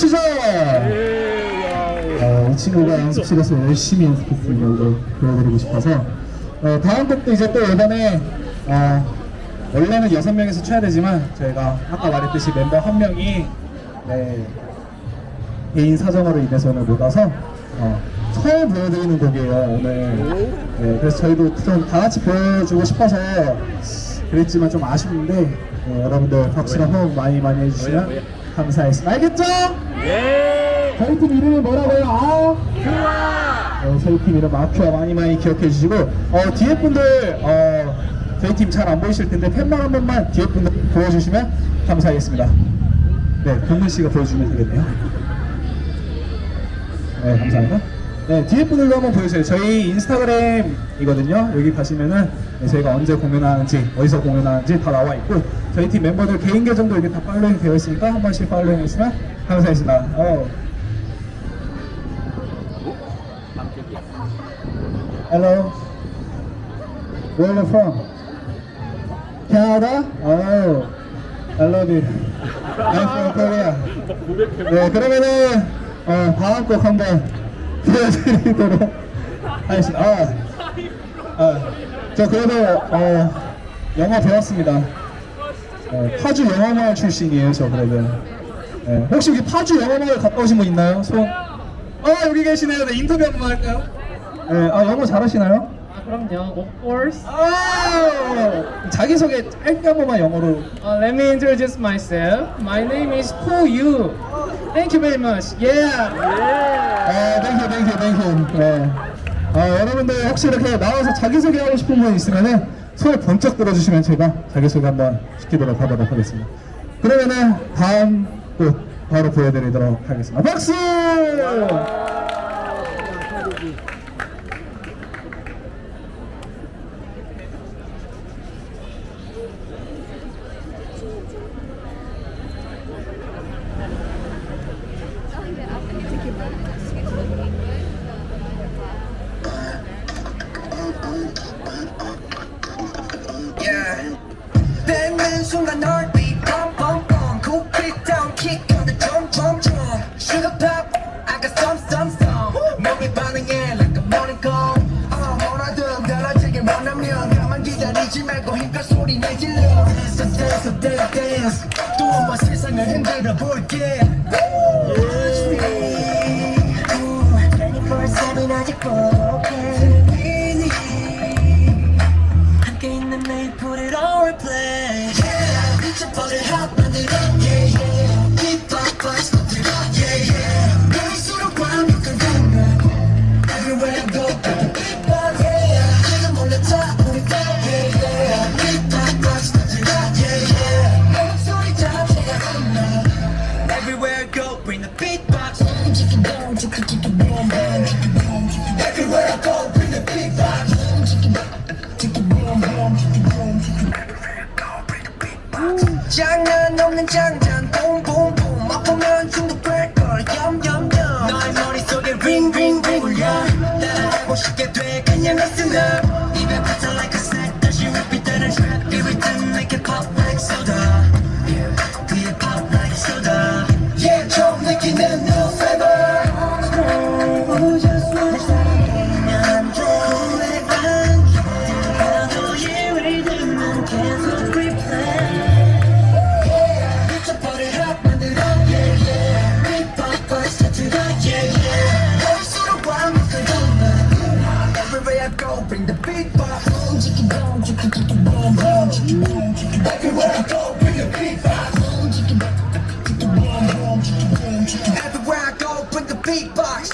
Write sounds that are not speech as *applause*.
치죠? 어, 이 친구가 연습실에서 열심히 연습했습니다. 이거 보여드리고 싶어서. 어, 다음 곡도 이제 또 이번에, 어, 원래는 여섯 명에서 쳐야 되지만, 저희가 아까 말했듯이 멤버 한 명이, 네, 개인 사정으로 인해서 오늘 못 와서, 어, 처음 보여드리는 곡이에요, 오늘. 네, 그래서 저희도 좀 다 같이 보여주고 싶어서 그랬지만 좀 아쉬운데, 네, 여러분들 확실한 호응 많이 많이 해주시면 감사하겠습니다. 알겠죠? 예! 저희 팀 이름이 뭐라고요? 아? 네, 저희 팀 이름 아큐아 많이 많이 기억해 주시고 어, 뒤에 분들 어, 저희 팀 잘 안 보이실 텐데 팬만 한 번만 뒤에 분들 보여주시면 감사하겠습니다. 네, 동근 씨가 보여주면 되겠네요. 네, 감사합니다. 네, 뒤에 분들도 한번 보여주세요. 저희 인스타그램이거든요. 여기 가시면은 네, 저희가 언제 공연하는지, 어디서 공연하는지 다 나와 있고, 저희 팀 멤버들 개인 계정도 여기 다 팔로잉 되어 있으니까 한 번씩 팔로잉 해주시면 감사하겠습니다. 어. Hello. Where are you from? Canada? Oh, I love you. I'm from Korea. 네, 그러면은 어, 다음 곡 한번 *laughs* 보여드리도록 하겠습니다. 아, 아, 저 그래도 어, 영어 배웠습니다. 어, 파주 영어마을 출신이에요, 저 그래도. 네, 혹시 여기 파주 영어마을 갔다 오신 분 있나요? 손? 어, 여기 계시네요. 네, 인터뷰 한 번 할까요? 네, 아, 영어 잘하시나요? 아 그럼요, of course. 아, 자기소개 짧게 한 번만 영어로. Uh, let me introduce myself. My name is Ko Yu. Thank you very much. Yeah. 아, 땡큐, 땡큐, 땡큐. 네. 아, 여러분들 혹시 이렇게 나와서 자기소개하고 싶은 분 있으면은 손을 번쩍 들어주시면 제가 자기소개 한번 시키도록 하도록 하겠습니다. 그러면은 다음 곡 바로 보여드리도록 하겠습니다. 박수! 순간 널 beat bum bum bum Cool kick down kick on the jump jump jump Sugar pop I got some some some 몸이 반응해 like a morning call 어 뭐라든 달라지길 원하면 가만 기다리지 말고 힘껏 소리 내질러 Dance dance dance dance 또한번 세상을 흔들어 볼게 미 장난 없는 장전 뿜뿜뿜 맛보면 중독될 걸 염염염 너의 머릿속에 링링링 울려 따라하고 싶게 돼 그냥 listen up 입에 붙어 like a set 다시 repeat that and trap every time make it pop like soda Everywhere I go, bring the beatbox. Everywhere I go, bring the beatbox.